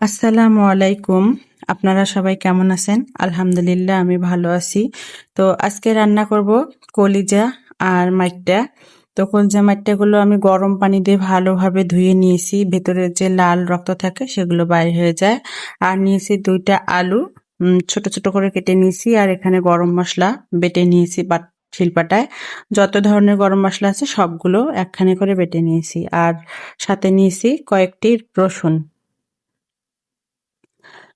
আসসালামু আলাইকুম। আপনারা সবাই কেমন আছেন? আলহামদুলিল্লাহ, আমি ভালো আছি। তো আজকে রান্না করব কলিজা আর মাইটটা। তো কলিজা মাইটটাগুলো আমি গরম পানি দিয়ে ভালোভাবে ধুয়ে নিয়েছি। ভেতরে যে লাল রক্ত থাকে সেগুলো বাইরে হয়ে যায়। আর নিয়েছি দুইটা আলু ছোট ছোট করে কেটে নিয়েছি। আর এখানে গরম মশলা বেটে নিয়েছি বা শিলপাটায়। যত ধরনের গরম মশলা আছে সবগুলো একখানে করে বেটে নিয়েছি। আর সাথে নিয়েছি কয়েকটি রসুন।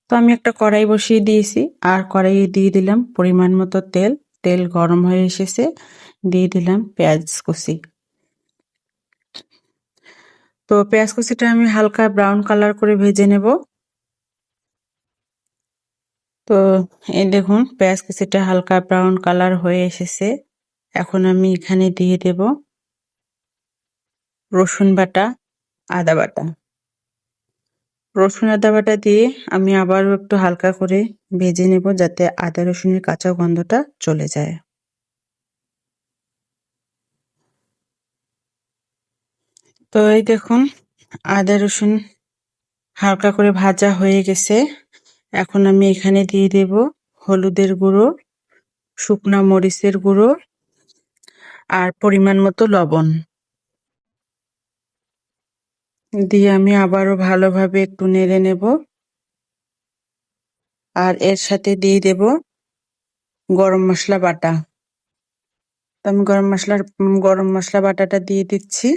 তো আমি একটা কড়াই বসিয়ে দিয়েছি। আর কড়াইয়ে দিয়ে দিলাম পরিমাণ মতো তেল। তেল গরম হয়ে এসেছে। দিয়ে দিলাম পেঁয়াজ কুচি। তো পেঁয়াজ কুচিটা আমি হালকা ব্রাউন কালার করে ভেজে নেব। তো এই দেখুন, পেঁয়াজ কুচিটা হালকা ব্রাউন কালার হয়ে এসেছে। এখন আমি এখানে দিয়ে দেব রসুন বাটা, আদা বাটা। রসুন আদা বাটা দিয়ে আমি আবারও একটু হালকা করে ভেজে নেব যাতে আদা রসুনের কাঁচা গন্ধটা চলে যায়। তো এই দেখুন, আদা রসুন হালকা করে ভাজা হয়ে গেছে। এখন আমি এখানে দিয়ে দেব হলুদের গুঁড়ো, শুকনা মরিচের গুঁড়ো আর পরিমাণ মতো লবণ। দিয়ে আমি আবারও ভালোভাবে একটু নেড়ে নেব। আর এর সাথে দিয়ে দেব গরম মশলা বাটা। তো আমি গরম মশলার, গরম মশলা বাটাটা দিয়ে দিচ্ছি।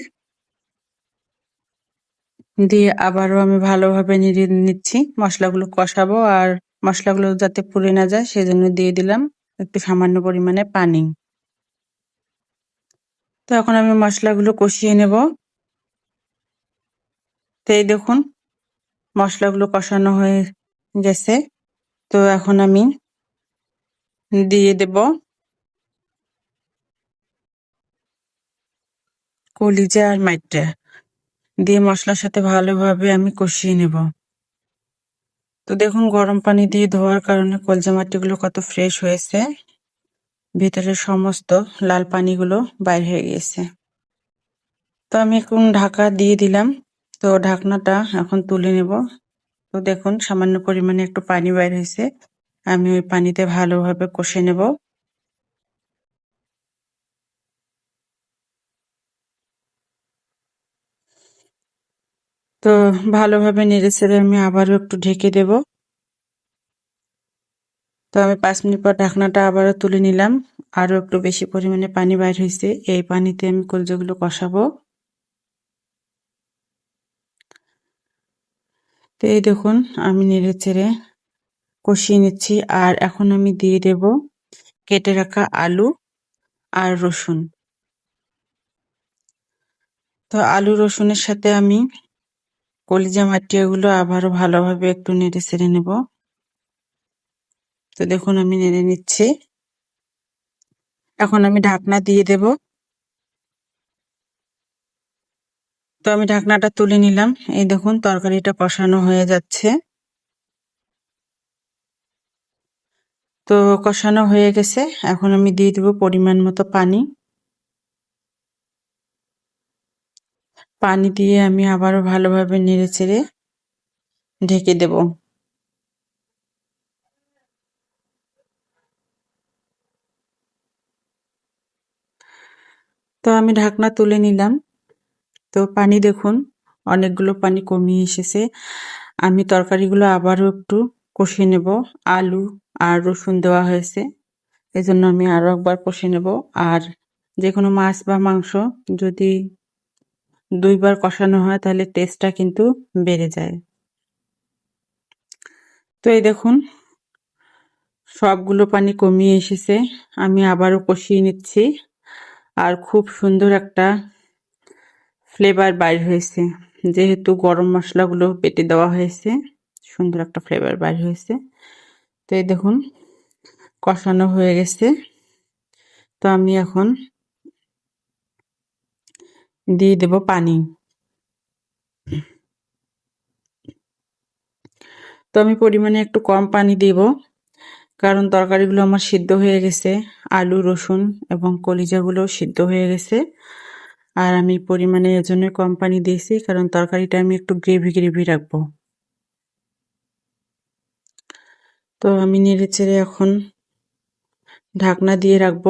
দিয়ে আবারও আমি ভালোভাবে নেড়ে নিচ্ছি। মশলাগুলো কষাবো আর মশলাগুলো যাতে পুড়ে না যায় সেজন্য দিয়ে দিলাম একটু সামান্য পরিমাণে পানি। তো এখন আমি মশলাগুলো কষিয়ে নেব। তো এই দেখুন, মশলাগুলো কষানো হয়ে গেছে। তো এখন আমি দিয়ে দেব কলিজা আর মাইটটা দিয়ে মশলার সাথে ভালোভাবে আমি কষিয়ে নেব। তো দেখুন, গরম পানি দিয়ে ধোয়ার কারণে কলজা মাটিগুলো কত ফ্রেশ হয়েছে। ভিতরের সমস্ত লাল পানিগুলো বাইর হয়ে গিয়েছে তো আমি এখন ঢাকা দিয়ে দিলাম। তো ঢাকনাটা এখন তুলে নেব। তো দেখুন, সামান্য পরিমাণে একটু পানি বাইর হয়েছে। আমি ওই পানিতে ভালোভাবে কষে নেব। তো ভালোভাবে নেড়ে ছেড়ে আমি আবারও একটু ঢেকে দেব। তো আমি পাঁচ মিনিট পর ঢাকনাটা আবারও তুলে নিলাম। আরও একটু বেশি পরিমাণে পানি বাইর হয়েছে। এই পানিতে আমি কলজাগুলো কষাবো। তো এই দেখুন, আমি নেড়ে চেড়ে কষিয়ে নিচ্ছি, আর এখন আমি দিয়ে দেব কেটে রাখা আলু আর রসুন। তো আলু রসুনের সাথে আমি কলিজা মাটিয়াগুলো আবারও ভালোভাবে একটু নেড়ে ছেড়ে নেব। তো দেখুন, আমি নেড়ে নিচ্ছি। এখন আমি ঢাকনা দিয়ে দেব। তো আমি ঢাকনাটা তুলে নিলাম। এই দেখুন, তরকারিটা কষানো হয়ে যাচ্ছে। তো কষানো হয়ে গেছে। এখন আমি দিয়ে দেব পরিমাণ মতো পানি। পানি দিয়ে আমি আবারও ভালোভাবে নেড়ে চেড়ে ঢেকে দেব। তো আমি ঢাকনা তুলে নিলাম। তো পানি দেখুন, অনেকগুলো পানি কমিয়ে এসেছে। আমি তরকারিগুলো আবারও একটু কষিয়ে নেব। আলু আর রসুন দেওয়া হয়েছে এই জন্য আমি আরও একবার কষে নেব। আর যে কোনো মাছ বা মাংস যদি দুইবার কষানো হয়, তাহলে টেস্টটা কিন্তু বেড়ে যায়। তো এই দেখুন, সবগুলো পানি কমিয়ে এসেছে, আমি আবারও কষিয়ে নিচ্ছি। আর খুব সুন্দর একটা ফ্লেভার বাইর হয়েছে। যেহেতু গরম মশলাগুলো পেটে দেওয়া হয়েছে, সুন্দর একটা ফ্লেভার বাইর হয়েছে। তো এই দেখুন, কষানো হয়ে গেছে। তো আমি এখন দিয়ে দেব পানি। তো আমি পরিমাণে একটু কম পানি দেব, কারণ তরকারিগুলো আমার সিদ্ধ হয়ে গেছে। আলু, রসুন এবং কলিজাগুলো সিদ্ধ হয়ে গেছে। আর আমি পরিমাণে এজন্য কম পানি দিয়েছি, কারণ তরকারিটা আমি একটু গ্রেভি গ্রেভি রাখব। তো আমি নেড়ে চেড়ে এখন ঢাকনা দিয়ে রাখব।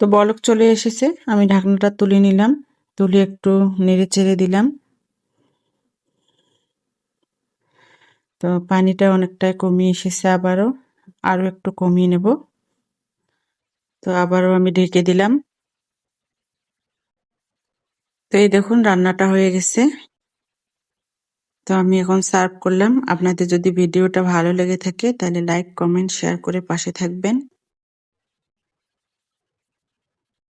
তো বলক চলে এসেছে, আমি ঢাকনাটা তুলে নিলাম, তুলে একটু নেড়ে চেড়ে দিলাম। তো পানিটা অনেকটাই কমিয়ে এসেছে আবারও। আরও একটু কমিয়ে নেব। তো আবারও আমি ঢেকে দিলাম। তো এই দেখুন, রান্নাটা হয়ে গেছে। তো আমি এখন সার্ভ করলাম। আপনাদের যদি ভিডিওটা ভালো লেগে থাকে, তাহলে লাইক, কমেন্ট, শেয়ার করে পাশে থাকবেন।